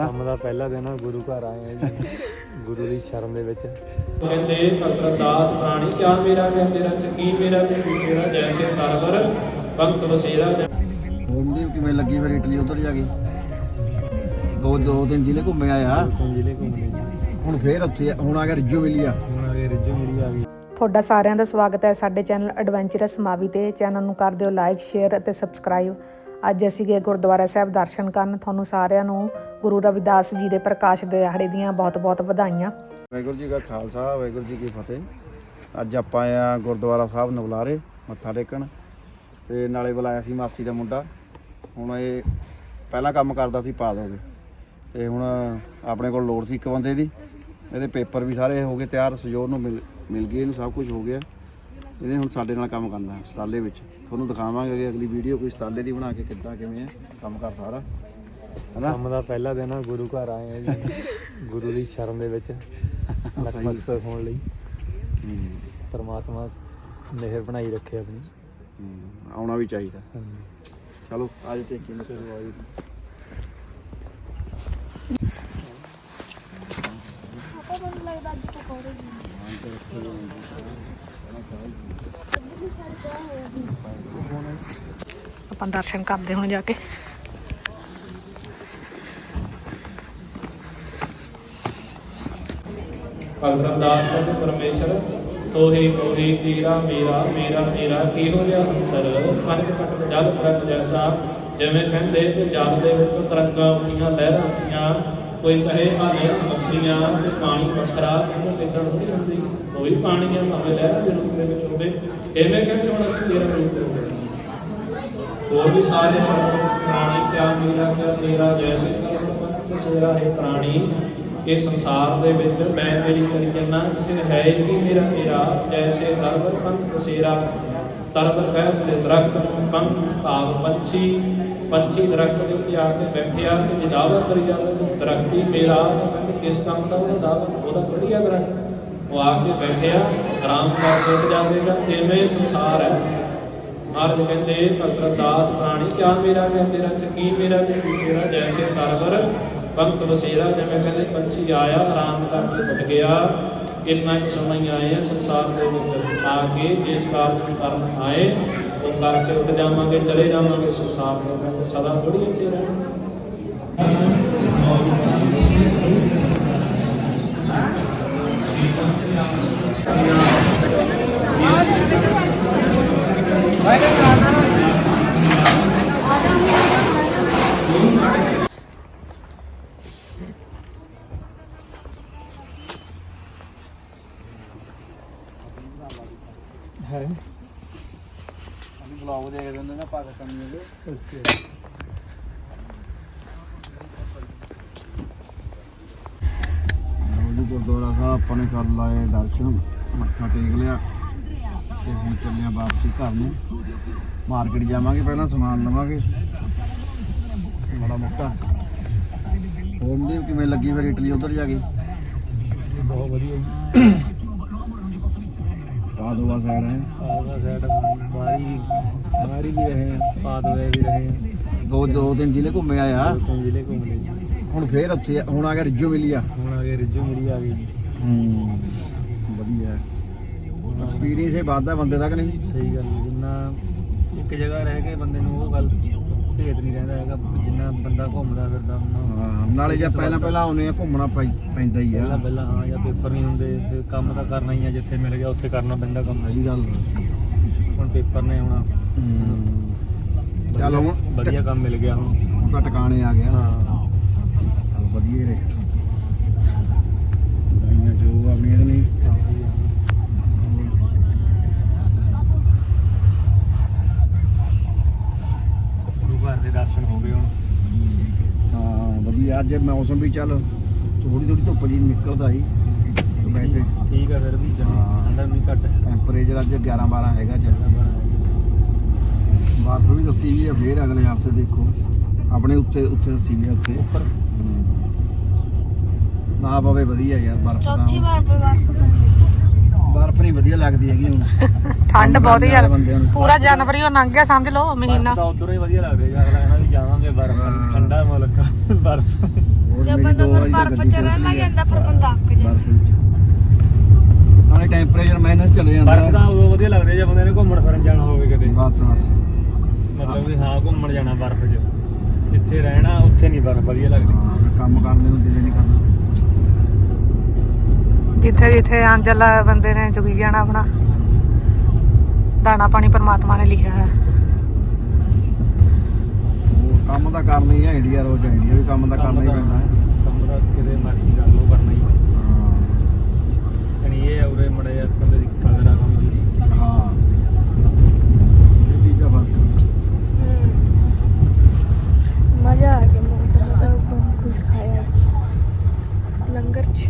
ਕੰਮ ਦਾ ਪਹਿਲਾ ਦਿਨ ਆ ਗੁਰੂ ਘਰ ਆਏ ਆ ਜੀ। ਗੁਰੂ ਦੀ ਸ਼ਰਨ ਦੇ ਵਿੱਚ। ਕਹਿੰਦੇ ਪਤਰ ਦਾਸ ਪ੍ਰਾਣੀ ਕਿਆ ਮੇਰਾ ਕਿਆ ਤੇਰਾ ਚੱਕੀ ਮੇਰਾ ਤੇ ਤੇਰਾ? ਜੈਸੇ ਤਰਵਰ ਪੰਕ ਵਸੇਰਾ ਹੋਮਦੀਪ ਕਿਵੇਂ ਲੱਗੀ ਫਿਰ ਇਟਲੀ? ਉਧਰ ਜਾ ਕੇ? ਦੋ ਦੋ ਦਿਨ ਜ਼ਿਲ੍ਹੇ ਘੁੰਮੇ ਆਇਆ ਤੋਂ ਜ਼ਿਲ੍ਹੇ ਘੁੰਮਣੇ ਹੁਣ ਫੇਰ ਉੱਥੇ ਹੁਣ ਆ ਗਿਆ ਰਿਜੋ ਮਿਲਿਆ ਹੁਣ ਅਗੇ ਰਿਜੂ ਮੇਰੀ ਆ ਗਈ ਤੁਹਾਡਾ ਸਾਰਿਆਂ ਦਾ ਸਵਾਗਤ ਹੈ ਸਾਡੇ ਚੈਨਲ ਐਡਵੈਂਚਰਸ ਮਾਵੀ ਤੇ। ਚੈਨਲ ਨੂੰ ਕਰ ਦਿਓ ਲਾਈਕ ਸ਼ੇਅਰ ਅਤੇ ਸਬਸਕ੍ਰਾਈਬ ਅੱਜ ਅਸੀਂ ਗਏ ਗੁਰਦੁਆਰਾ ਸਾਹਿਬ ਦਰਸ਼ਨ ਕਰਨ। ਤੁਹਾਨੂੰ ਸਾਰਿਆਂ ਨੂੰ ਗੁਰੂ ਰਵਿਦਾਸ ਜੀ ਦੇ ਪ੍ਰਕਾਸ਼ ਦਿਹਾੜੇ ਦੀਆਂ ਬਹੁਤ-ਬਹੁਤ ਵਧਾਈਆਂ। ਵਾਹਿਗੁਰੂ ਜੀ ਕਾ ਖਾਲਸਾ, ਵਾਹਿਗੁਰੂ ਜੀ ਕੀ ਫਤਿਹ। ਅੱਜ ਆਪਾਂ ਆ ਗੁਰਦੁਆਰਾ ਸਾਹਿਬ ਨਵਲਾਰੇ, ਮੱਥਾ ਟੇਕਣ। ਤੇ ਨਾਲੇ ਬੁਲਾਇਆ ਸੀ ਮਾਸੀ ਦਾ ਮੁੰਡਾ। ਹੁਣ ਇਹ ਪਹਿਲਾਂ ਕੰਮ ਕਰਦਾ ਸੀ ਪਾ ਦੋਗੇ ਤੇ ਹੁਣ ਆਪਣੇ ਕੋਲ ਲੋੜ ਸੀ ਇੱਕ ਬੰਦੇ ਦੀ। ਇਹਦੇ ਪੇਪਰ ਵੀ ਸਾਰੇ ਹੋ ਗਏ ਤਿਆਰ ਸਜੋਰ ਨੂੰ ਮਿਲ ਮਿਲ ਗਏ ਇਹਨੂੰ, ਸਭ ਕੁਝ ਹੋ ਗਿਆ। ਇਹਨੇ ਹੁਣ ਸਾਡੇ ਨਾਲ ਕੰਮ ਕਰਨਾ ਹੈ ਸਤਾਲੇ ਵਿੱਚ। ਤੁਹਾਨੂੰ ਦਿਖਾਵਾਂਗੇ ਕਿ ਅਗਲੀ ਵੀਡੀਓ ਕੋਈ ਸਤਾਲੇ ਦੀ ਬਣਾ ਕੇ ਕਿੱਦਾਂ ਕਿਵੇਂ ਹੈ ਕੰਮ ਕਰ ਸਾਰਾ। ਹਨਾ? ਕੰਮ ਦਾ ਪਹਿਲਾ ਦਿਨ ਆ ਗੁਰੂ ਘਰ ਆਏ ਆ ਜੀ। ਗੁਰੂ ਦੀ ਸ਼ਰਨ ਦੇ ਵਿੱਚ ਨਤਮਸਤਕ ਹੋਣ ਲਈ। ਹੂੰ, ਪਰਮਾਤਮਾ ਮਿਹਰ ਬਣਾਈ ਰੱਖੇ ਆਪਣੀ। ਹੂੰ, ਆਉਣਾ ਵੀ ਚਾਹੀਦਾ। ਚਲੋ ਅੱਜ ਟੇਕੀ ਨੂੰ ਚਲੋ ਆਈ ਆਪਾਂ ਦਰਸ਼ਨ ਕਰਦੇ ਹੁਣ ਜਾ ਕੇ। ਭਗਤ ਦਾਸ ਜੀ ਪਰਮੇਸ਼ਰ, ਤੋਹੀ ਤੋਹੀ ਤੇਰਾ ਮੇਰਾ ਮੇਰਾ ਤੇਰਾ, ਕਿਹੋ ਜਿਹਾ ਅੰਤਰ? ਪੰਜ ਤੱਕ ਜਲ ਪ੍ਰਤ ਜੈਸਾ, ਜਿਵੇਂ ਕਹਿੰਦੇ ਕਿ ਜਲ ਦੇ ਵਿੱਚ ਤਰੰਗਾਂ ਉੱਠੀਆਂ, ਲਹਿਰਾਂ ਉੱਠੀਆਂ ਕੋਈ ਕਹੇ ਆ ਲਹਿਰਾਂ ਤੇ ਪਾਣੀ ਵੱਖਰਾ ਇਹਨੂੰ ਕਿੱਦਾਂ ਨਹੀਂ ਹੁੰਦੀ ਉਹ ਵੀ ਪਾਣੀ ਆ, ਭਾਵੇਂ ਲਹਿਰਾਂ ਦੇ ਰੂਪ ਦੇ ਵਿੱਚ ਹੋਵੇ। ਐਵੇਂ ਕਹਿੰਦੇ ਹੁਣ ਅਸੀਂ ਤੇਰਾ ਰੂਪ ਦੇ ਹੋਵੇ ਹੋਰ ਵੀ ਸਾਰੇ ਪ੍ਰਾਣੀ ਕਿਆ ਮੇਰਾ ਕਿਆ ਤੇਰਾ ਜੈਸੇ ਕਰਮ ਹੈ ਪ੍ਰਾਣੀ। ਇਹ ਸੰਸਾਰ ਦੇ ਵਿੱਚ ਮੈਂ ਤੇਰੀ ਕਰੀ ਜਨਾ ਕਿਸੇ ਹੈ ਹੀ ਮੇਰਾ ਤੇਰਾ ਜੈਸੇ ਦਰਬਰ ਪੰਥ ਬਸੇਰਾ ਦਰਬਰ ਕਹਿ ਦਰਖਤ ਪੰਥ ਭਾਵ ਪੰਛੀ ਪੰਛੀ ਦਰਖਤ ਦੇ ਉੱਤੇ ਆ ਕੇ ਬੈਠਿਆ ਤੇ ਜੇ ਦਾਵਾ ਕਰੀ ਜਾਵੇ ਤੇ ਦਰਖਤੀ ਮੇਰਾ ਕਹਿੰਦੇ ਕਿਸ ਕੰਮ ਦਾ ਉਹਦਾ ਦਾਵਾ? ਉਹਦਾ ਥੋੜੀ ਆ ਦਰਖਤ। ਉਹ ਆ ਕੇ ਬੈਠਿਆ ਆਰਾਮ ਕਰਕੇ ਉੱਠ ਜਾਵੇਗਾ ਐਵੇਂ ਸੰਸਾਰ ਹੈ। ਮਹਾਰਾਜ ਕਹਿੰਦੇ ਭਗਤ ਦਾਸ ਪ੍ਰਾਣੀ ਕਿਆ ਮੇਰਾ ਕਿਆ ਤੇਰਾ ਚੱਕੀ ਮੇਰਾ ਤੇ ਤੇਰਾ ਜੈਸੇ ਤਰਵਰ ਪੰਖ ਵਸੇਰਾ, ਜਿਵੇਂ ਕਹਿੰਦੇ ਪੰਛੀ ਆਇਆ, ਆਰਾਮ ਕਰਕੇ ਉੱਡ ਗਿਆ। ਇੰਨਾ ਹੀ ਸਮਾਂ ਹੀ ਆਏ ਸੰਸਾਰ ਦੇ ਵਿੱਚ ਆ ਕੇ, ਜਿਸ ਕਾਰਨ ਕਰਨ ਆਏ। ਉਹ ਕਰਕੇ ਉੱਠ ਜਾਵਾਂਗੇ ਚਲੇ ਜਾਵਾਂਗੇ ਸੰਸਾਰ ਦੇ ਵਿੱਚ ਸਦਾ ਥੋੜੀ ਇੱਥੇ ਰਹਿਣਾ। ਹੈ। ਬਲੌਗ ਦੇਖਦੇ ਹੁੰਦੇ ਨਾ ਪਾਕਿਸਤਾਨੀ ਦੇ ਉਹਦੀ ਗੁਰਦੁਆਰਾ ਸਾਹਿਬ ਆਪਾਂ ਨੇ ਕਰ ਲਾਏ ਦਰਸ਼ਨ ਮੱਥਾ ਟੇਕ ਲਿਆ ਤੇ ਹੁਣ ਚੱਲੇ ਆ ਵਾਪਸੀ ਘਰ ਨੂੰ। ਮਾਰਕੀਟ ਜਾਵਾਂਗੇ ਪਹਿਲਾਂ ਸਮਾਨ ਲਵਾਂਗੇ। ਬੜਾ ਮੋਟਾ। ਹੋਮਦੀਪ ਕਿਵੇਂ ਲੱਗੀ ਫਿਰ ਇਟਲੀ? ਉਧਰ ਜਾ ਕੇ? ਬਹੁਤ ਵਧੀਆ ਜੀ। ਆ ਆ। ਦਿਨ ਜ਼ਿਲ੍ਹੇ ਘੁੰਮੇ ਆਇਆ ਤੋਂ ਜ਼ਿਲ੍ਹੇ ਘੁੰਮਣੇ ਜੀ। ਹੁਣ ਫੇਰ ਉੱਥੇ ਹੁਣ ਆ ਗਿਆ ਰਿਜੋ ਮਿਲਿਆ ਹੁਣ ਅਗੇ ਰਿਜੂ ਮੇਰੀ ਆ ਗਈ ਹੂੰ ਵਧੀਆ। ਐਕਸਪੀਰੀਅੰਸ ਇਹ ਵੱਧਦਾ ਬੰਦੇ ਦਾ ਕਿ ਨਹੀਂ? ਸਹੀ ਗੱਲ ਜਿੰਨਾ ਇੱਕ ਜਗ੍ਹਾ ਰਹਿ ਕੇ ਬੰਦੇ ਨੂੰ ਉਹ ਗੱਲ ਭੇਤ ਨਹੀਂ ਰਹਿੰਦਾ ਹੈਗਾ ਜਿੰਨਾ ਬੰਦਾ ਘੁੰਮਦਾ ਫਿਰਦਾ ਉਹਨਾਂ ਹਾਂ ਨਾਲੇ ਜੇ ਪਹਿਲਾਂ ਪਹਿਲਾਂ ਆਉਨੇ ਆ ਘੁੰਮਣਾ ਪੈ- ਪੈਂਦਾ ਹੀ ਆ। ਪਹਿਲਾਂ ਪਹਿਲਾਂ ਹਾਂ ਜਾਂ ਪੇਪਰ ਨਹੀਂ ਹੁੰਦੇ ਤੇ ਕੰਮ ਤਾਂ ਕਰਨਾ ਹੀ ਆ ਜਿੱਥੇ ਮਿਲ ਗਿਆ ਉੱਥੇ ਕਰਨਾ ਪੈਂਦਾ ਕੰਮ। ਸਹੀ ਗੱਲ ਹੁਣ ਪੇਪਰ ਨੇ ਹੁਣ ਹੂੰ। ਚੱਲ ਹੁਣ ਵਧੀਆ ਕੰਮ ਮਿਲ ਗਿਆ ਹੁਣ। ਹੁਣ ਤਾਂ ਟਿਕਾਣੇ ਆ ਗਿਆ ਹਾਂ। ਚੱਲ ਵਧੀਆ ਰਹੇ। ਵਧਾਈਆਂ ਜੋ ਆ ਮੇਰ ਨਹੀਂ ਗੁਰੂ ਘਰ ਦੇ ਦਰਸ਼ਨ ਹੋ ਗਏ ਹੁਣ ਹਾਂ ਵਧੀਆ ਅੱਜ ਮੌਸਮ ਵੀ ਚੱਲ ਥੋੜੀ ਥੋੜੀ ਧੁੱਪ ਜੀ ਨਿਕਲਦਾ ਸੀ। ਵੈਸੇ। ਠੀਕ ਆ ਫਿਰ ਵੀ। ਠੰਡਾ ਵੀ ਘੱਟ ਹੈ। ਟੈਂਪਰੇਚਰ ਅੱਜ 11 12 ਹੈਗਾ ਚੱਲ ਬਾਤ ਵੀ ਦੱਸੀ ਵੀ ਆ ਫੇਰ ਅਗਲੇ ਹਫ਼ਤੇ ਦੇਖੋ। ਆਪਣੇ ਉੱਤੇ ਉੱਤੇ ਦੱਸੀ ਵੀ ਆ ਉੱਤੇ ਉੱਪਰ। ਨਾ ਪਵੇ ਵਧੀਆ ਯਾਰ ਬਰਫ਼ ਚੌਥੀ ਵਾਰ ਬਰਫ। ਬਰਫ਼ ਨਹੀਂ ਵਧੀਆ ਲੱਗਦੀ ਹੈਗੀ ਹੁਣ। ਠੰਡ ਬਹੁਤ ਕੰਮ ਕਰਨ ਵਾਲੇ ਬੰਦਿਆਂ ਨੂੰ। ਪੂਰਾ ਜਨਵਰੀ ਉਹ ਲੰਘ ਗਿਆ ਸਮਝ ਲਓ ਮਹੀਨਾ। ਤਾਂ ਉਧਰੋਂ ਹੀ ਵਧੀਆ ਲੱਗਦਾ ਜੀ ਅਗਲਾ ਕਹਿੰਦਾ ਵੀ ਜਾਵਾਂਗੇ ਬਰਫ਼ ਠੰਡਾ ਮੁਲਕ ਬਰਫ਼। ਹੋਰ ਜੇ ਬਰਫ਼ ਚ ਰਹਿਣ ਲੱਗ ਜਾਂਦਾ ਫਿਰ ਬੰਦਾ ਅੱਕ ਜਾਂਦਾ। ਬਰਫ਼ ਵਿੱਚ। ਨਾਲੇ ਟੈਂਪਰੇਚਰ ਮਾਈਨਸ ਚਲੇ ਜਾਂਦਾ। ਬਰਫ਼ ਦਾ ਉਦੋਂ ਵਧੀਆ ਲੱਗਦਾ ਜੇ ਬੰਦੇ ਨੇ ਘੁੰਮਣ ਫਿਰਨ ਜਾਣਾ ਹੋਵੇ ਕਦੇ ਬਸ ਬਸ। ਮਤਲਬ ਵੀ ਹਾਂ ਘੁੰਮਣ ਜਾਣਾ ਬਰਫ਼ 'ਚ। ਜਿੱਥੇ ਰਹਿਣਾ ਉੱਥੇ ਨਹੀਂ ਬਰਫ਼ ਵਧੀਆ ਲੱਗਦੀ। ਹਾਂ, ਕੰਮ ਕਰਨ ਨੂੰ ਦਿਲ ਨਹੀਂ ਕਰਦਾ। ਜਿੱਥੇ ਜਿੱਥੇ ਅੰਜਲ ਬੰਦੇ ਨੇ ਚੁਗੀ ਜਾਣਾ ਆਪਣਾ। ਦਾਣਾ ਪਾਣੀ ਪਰਮਾਤਮਾ ਨੇ ਲਿਖਿਆ ਹੈ ਉਹ ਕੰਮ ਤਾਂ ਕਰਨਾ ਹੀ ਆ ਇੰਡੀਆ ਰੋਜ਼ ਇੰਡੀਆ ਵੀ ਕੰਮ ਤਾਂ ਕਰਨਾ ਹੀ ਪੈਂਦਾ ਹੈ। ਕੰਮ ਦਾ ਕਿਤੇ ਮਰਜ਼ੀ ਕਰ ਲਓ ਕਰਨਾ ਹੀ ਪੈਂਦਾ ਹਾਂ। ਯਾਨੀ ਇਹ ਉਰੇ ਮੜੇ ਬੰਦੇ ਦੀ ਕਦਰ ਆ ਕੰਮ ਦੀ ਹਾਂ ਇਹ ਚੀਜ਼ਾਂ ਫ਼ਰਕ ਮਜ਼ਾ ਆ ਗਿਆ ਮੈਨੂੰ ਤਾਂ ਮਜ਼ਾ ਬਹੁਤ ਕੁਝ ਖਾਇਆ ਅੱਜ ਲੰਗਰ ਚ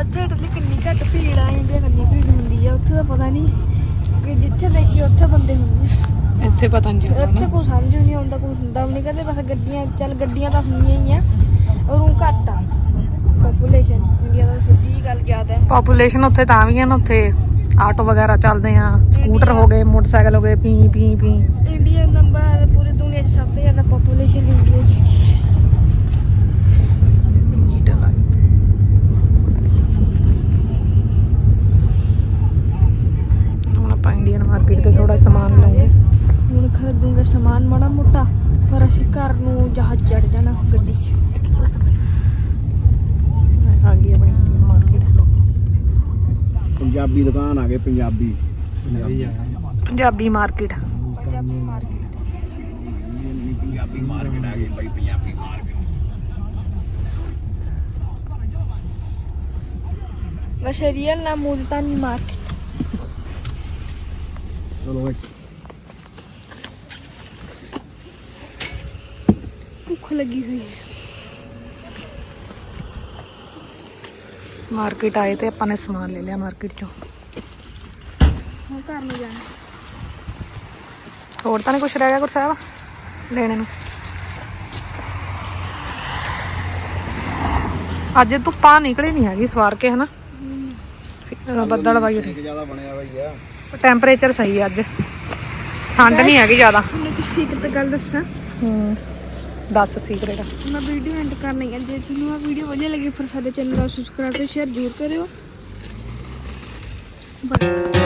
ਉੱਥੇ ਇਟਲੀ ਕਿੰਨੀ ਘੱਟ ਭੀੜ ਆ ਇੰਡੀਆ ਕਿੰਨੀ ਭੀੜ ਹੁੰਦੀ ਆ ਉੱਥੇ ਤਾਂ ਪਤਾ ਨਹੀਂ ਕਿ ਜਿੱਥੇ ਦੇਖੀ ਉੱਥੇ ਬੰਦੇ ਹੁੰਦੇ ਆ। ਇੱਥੇ ਪਤਾ ਨਹੀਂ ਇੱਥੇ ਕੋਈ ਸਮਝ ਨਹੀਂ ਆਉਂਦਾ ਕੋਈ ਹੁੰਦਾ ਵੀ ਨਹੀਂ ਕਹਿੰਦੇ ਬਸ ਗੱਡੀਆਂ ਚੱਲ ਗੱਡੀਆਂ ਤਾਂ ਹੁੰਦੀਆਂ ਹੀ ਆ। ਔਰ ਉਹ ਘੱਟ ਆ। ਪੋਪੂਲੇਸ਼ਨ ਇੰਡੀਆ ਦਾ ਸਿੱਧੀ ਜਿਹੀ ਗੱਲ ਜ਼ਿਆਦਾ ਹੈ। ਪੋਪੂਲੇਸ਼ਨ ਉੱਥੇ ਤਾਂ ਵੀ ਹੈ ਨਾ ਉੱਥੇ ਆਟੋ ਵਗੈਰਾ ਚੱਲਦੇ ਆ ਸਕੂਟਰ ਹੋ ਗਏ ਮੋਟਰਸਾਈਕਲ ਹੋ ਗਏ ਪੀ ਪੀ ਪੀ। ਇੰਡੀਆ ਨੰਬਰ ਪੂਰੀ ਦੁਨੀਆ 'ਚ ਸਭ ਤੋਂ ਜ਼ਿਆਦਾ ਪੋਪੂਲੇਸ਼ਨ ਇੰਡੀਆ 'ਚ ਹੁਣ ਆਪਾਂ ਇੰਡੀਅਨ ਮਾਰਕੀਟ ਤੇ ਥੋੜਾ ਸਮਾਨ ਲਵਾਂਗੇ ਹੁਣ ਖਰੀਦੂੰਗੇ ਸਮਾਨ ਮਾੜਾ ਮੋਟਾ ਫਿਰ ਅਸੀਂ ਘਰ ਨੂੰ ਜਹਾਜ਼ ਚੜ ਜਾਣਾ ਗੱਡੀ 'ਚ। ਆ ਗਈ ਆਪਣੀ ਇੰਡੀਅਨ ਮਾਰਕੀਟ ਪੰਜਾਬੀ ਦੁਕਾਨ ਆ ਗਏ Punjabi. Punjabi market Punjabi market Punjabi market ਆ ਗਈ ਭਾਈ ਪੰਜਾਬੀ ਮਾਰਕੀਟ ਵੈਸੇ ਰੀਅਲ ਨਾਮ ਮੁਲਤਾਨੀ ਮਾਰਕੀਟ ਚਲੋ ਓਏ ਭੁੱਖ ਲੱਗੀ ਹੋਈ ਹੈ। ਮਾਰਕੀਟ ਆਏ ਤੇ ਆਪਾਂ ਨੇ ਸਮਾਨ ਲੈ ਲਿਆ ਮਾਰਕੀਟ ਚੋਂ। ਹੁਣ ਘਰ ਨੂੰ ਜਾਣਾ। ਹੋਰ ਤਾਂ ਨਹੀਂ ਕੁਛ ਰਹਿ ਗਿਆ ਗੁਰਸਾਹਿਬ? ਲੈਣੇ ਨੂੰ। ਅੱਜ ਧੁੱਪਾਂ ਨਿਕਲੀ ਨਹੀਂ ਹੈਗੀ ਸਵਾਰ ਕੇ ਹਨਾ? ਬੱਦਲ ਵਾਈ ਇੱਕ ਜ਼ਿਆਦਾ ਬਣਿਆ ਬਈ ਆ। ਟੈਂਪਰੇਚਰ ਸਹੀ ਹੈ ਅੱਜ। ਠੰਡ ਨਹੀਂ ਹੈਗੀ ਜ਼ਿਆਦਾ। ਤੁਹਾਨੂੰ ਇੱਕ ਸੀਕਰਟ ਗੱਲ ਦੱਸਾਂ। ਹੂੰ। ਦੱਸ ਸੀਕ੍ਰੇਟ ਮੈਂ ਵੀਡੀਓ ਐਂਡ ਕਰਨੀ ਲੱਗੀ ਜੇ ਤੁਹਾਨੂੰ ਆ ਵੀਡੀਓ ਵਧੀਆ ਲੱਗੀ, ਫਿਰ ਸਾਡੇ ਚੈਨਲ ਨੂੰ ਸਬਸਕ੍ਰਾਈਬ ਤੇ ਸ਼ੇਅਰ ਜ਼ਰੂਰ ਕਰਿਓ। ਬਾਏ